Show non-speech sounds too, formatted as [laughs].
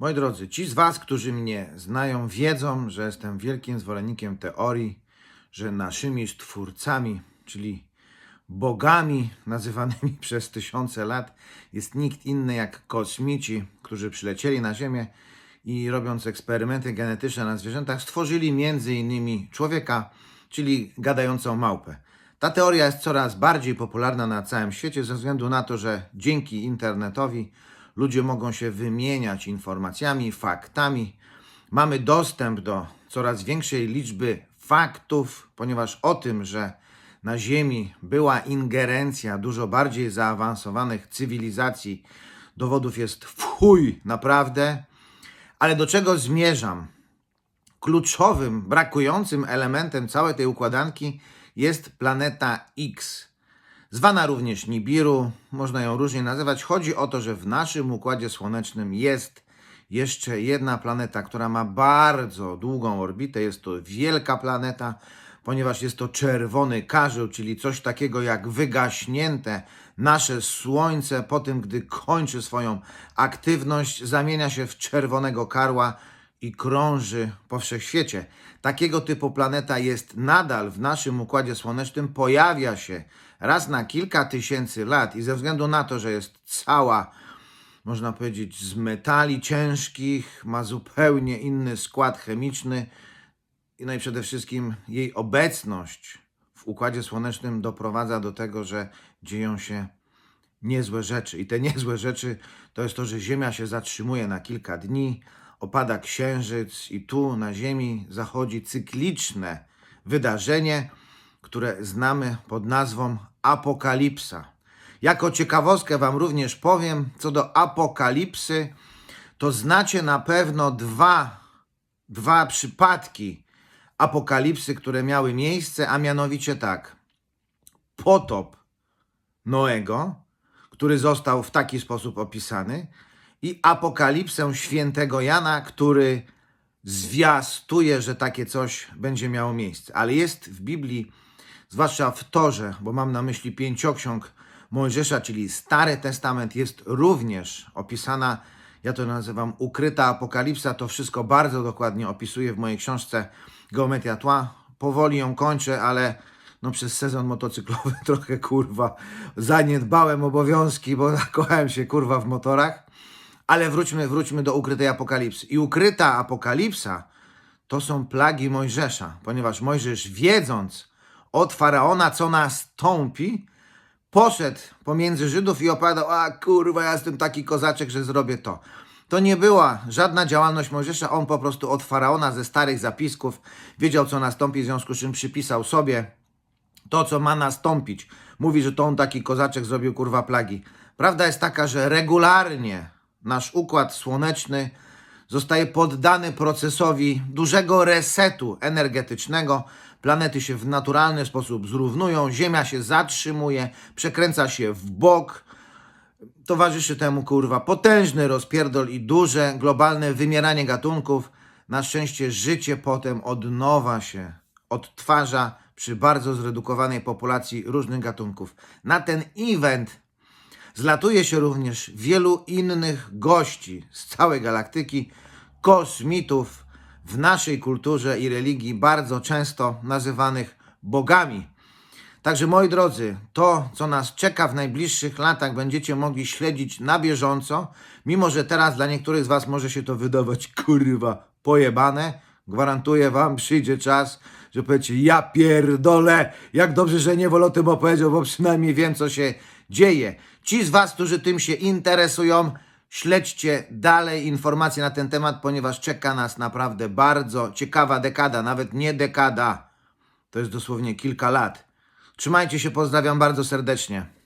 Moi drodzy, ci z Was, którzy mnie znają, wiedzą, że jestem wielkim zwolennikiem teorii, że naszymi stwórcami, czyli bogami nazywanymi [laughs] przez tysiące lat, jest nikt inny jak kosmici, którzy przylecieli na Ziemię i robiąc eksperymenty genetyczne na zwierzętach, stworzyli między innymi człowieka, czyli gadającą małpę. Ta teoria jest coraz bardziej popularna na całym świecie ze względu na to, że dzięki internetowi ludzie mogą się wymieniać informacjami, faktami. Mamy dostęp do coraz większej liczby faktów, ponieważ o tym, że na Ziemi była ingerencja dużo bardziej zaawansowanych cywilizacji, dowodów jest w chuj, naprawdę. Ale do czego zmierzam? kluczowym, brakującym elementem całej tej układanki jest planeta X. Zwana również Nibiru, można ją różnie nazywać. Chodzi o to, że w naszym układzie słonecznym jest jeszcze jedna planeta, która ma bardzo długą orbitę. Jest to wielka planeta, ponieważ jest to czerwony karzeł, czyli coś takiego jak wygaśnięte nasze Słońce po tym, gdy kończy swoją aktywność, zamienia się w czerwonego karła i krąży po wszechświecie. Takiego typu planeta jest nadal w naszym układzie słonecznym, pojawia się raz na kilka tysięcy lat i ze względu na to, że jest cała, można powiedzieć, z metali ciężkich, ma zupełnie inny skład chemiczny, no i przede wszystkim jej obecność w układzie słonecznym doprowadza do tego, że dzieją się niezłe rzeczy. I te niezłe rzeczy to jest to, że Ziemia się zatrzymuje na kilka dni, opada księżyc i tu na Ziemi zachodzi cykliczne wydarzenie, które znamy pod nazwą apokalipsa. Jako ciekawostkę Wam również powiem, co do apokalipsy, to znacie na pewno dwa, dwa przypadki apokalipsy, które miały miejsce, a mianowicie tak. Potop Noego, który został w taki sposób opisany, i apokalipsę świętego Jana, który zwiastuje, że takie coś będzie miało miejsce. Ale jest w Biblii, zwłaszcza w Torze, bo mam na myśli pięcioksiąg Mojżesza, czyli Stary Testament, jest również opisana, ja to nazywam ukryta apokalipsa. To wszystko bardzo dokładnie opisuję w mojej książce Geometria Tła. Powoli ją kończę, ale no przez sezon motocyklowy [laughs] trochę kurwa zaniedbałem obowiązki, bo [laughs] zakochałem się kurwa w motorach. Ale wróćmy, wróćmy do ukrytej apokalipsy. I ukryta apokalipsa to są plagi Mojżesza, ponieważ Mojżesz wiedząc od faraona, co nastąpi, poszedł pomiędzy Żydów i opowiadał, a kurwa, ja jestem taki kozaczek, że zrobię to. To nie była żadna działalność Mojżesza, on po prostu od faraona ze starych zapisków wiedział, co nastąpi, w związku z czym przypisał sobie to, co ma nastąpić. Mówi, że to on taki kozaczek zrobił kurwa plagi. Prawda jest taka, że regularnie nasz układ słoneczny zostaje poddany procesowi dużego resetu energetycznego. Planety się w naturalny sposób zrównują, Ziemia się zatrzymuje, przekręca się w bok. Towarzyszy temu kurwa potężny rozpierdol i duże globalne wymieranie gatunków. Na szczęście życie potem od nowa się odtwarza przy bardzo zredukowanej populacji różnych gatunków. Na ten event zlatuje się również wielu innych gości z całej galaktyki, kosmitów w naszej kulturze i religii bardzo często nazywanych bogami. Także moi drodzy, to co nas czeka w najbliższych latach będziecie mogli śledzić na bieżąco, mimo że teraz dla niektórych z Was może się to wydawać kurwa pojebane. Gwarantuję Wam, przyjdzie czas, że powiecie, ja pierdolę, jak dobrze, że nie o tym opowiedział, bo przynajmniej wiem, co się dzieje. Ci z Was, którzy tym się interesują, śledźcie dalej informacje na ten temat, ponieważ czeka nas naprawdę bardzo ciekawa dekada, nawet nie dekada, to jest dosłownie kilka lat. Trzymajcie się, pozdrawiam bardzo serdecznie.